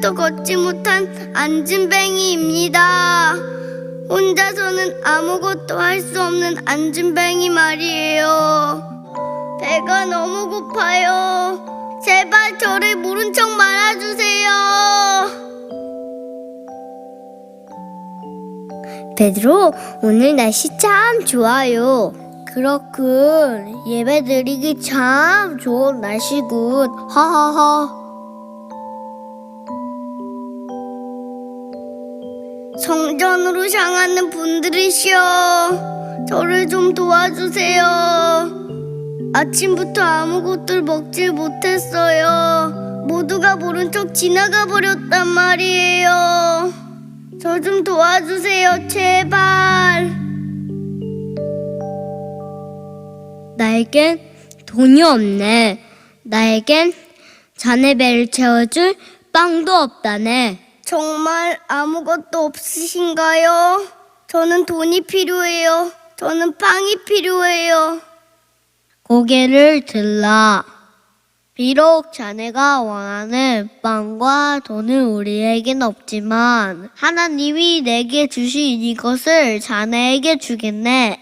발부터 걷지 못한 안진뱅이입니다. 혼자서는 아무것도 할 수 없는 안진뱅이 말이에요. 배가 너무 고파요. 제발 저를 모른 척 말아주세요. 베드로, 오늘 날씨 참 좋아요. 그렇군. 예배 드리기 참 좋은 날씨군. 하하하. 성전으로 향하는 분들이시여, 저를 좀 도와주세요. 아침부터 아무것도 먹질 못했어요. 모두가 모른 척 지나가 버렸단 말이에요. 저 좀 도와주세요, 제발. 나에겐 돈이 없네. 나에겐 자네 배를 채워줄 빵도 없다네. 정말 아무것도 없으신가요? 저는 돈이 필요해요. 저는 빵이 필요해요. 고개를 들라. 비록 자네가 원하는 빵과 돈은 우리에겐 없지만 하나님이 내게 주신 이것을 자네에게 주겠네.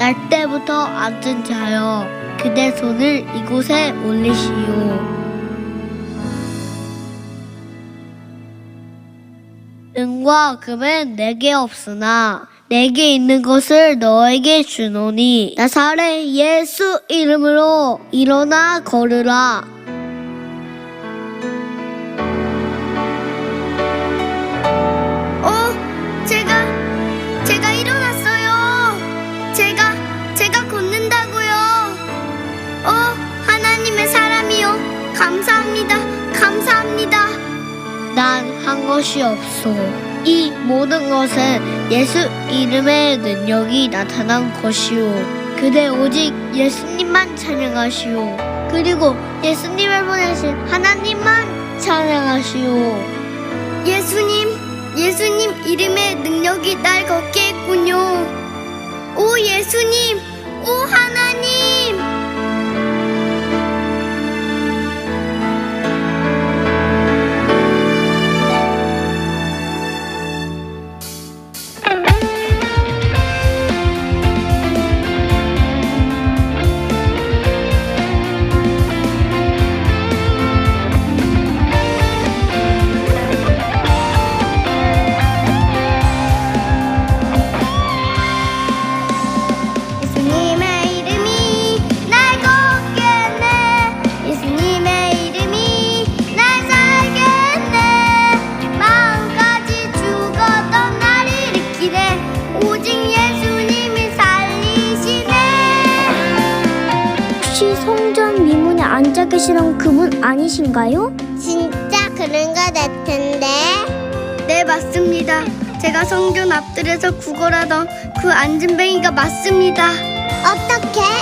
날 때부터 앉은 자여 그대 손을 이곳에 올리시오. 은과 금은 내게 없으나 내게 있는 것을 너에게 주노니 나사렛 예수 이름으로 일어나 걸으라 것이 없소. 이 모든 것은 예수 이름의 능력이 나타난 것이오. 그대 오직 예수님만 찬양하시오. 그리고 예수님을 보내신 하나님만 찬양하시오. 예수님, 예수님 이름의 능력이 날 걷게 했군요. 오 예수님, 계시던 그분 아니신가요? 진짜 그런 거 같은데? 네, 맞습니다. 제가 성전 앞들에서 구걸하던 그 안진뱅이가 맞습니다. 어떻게?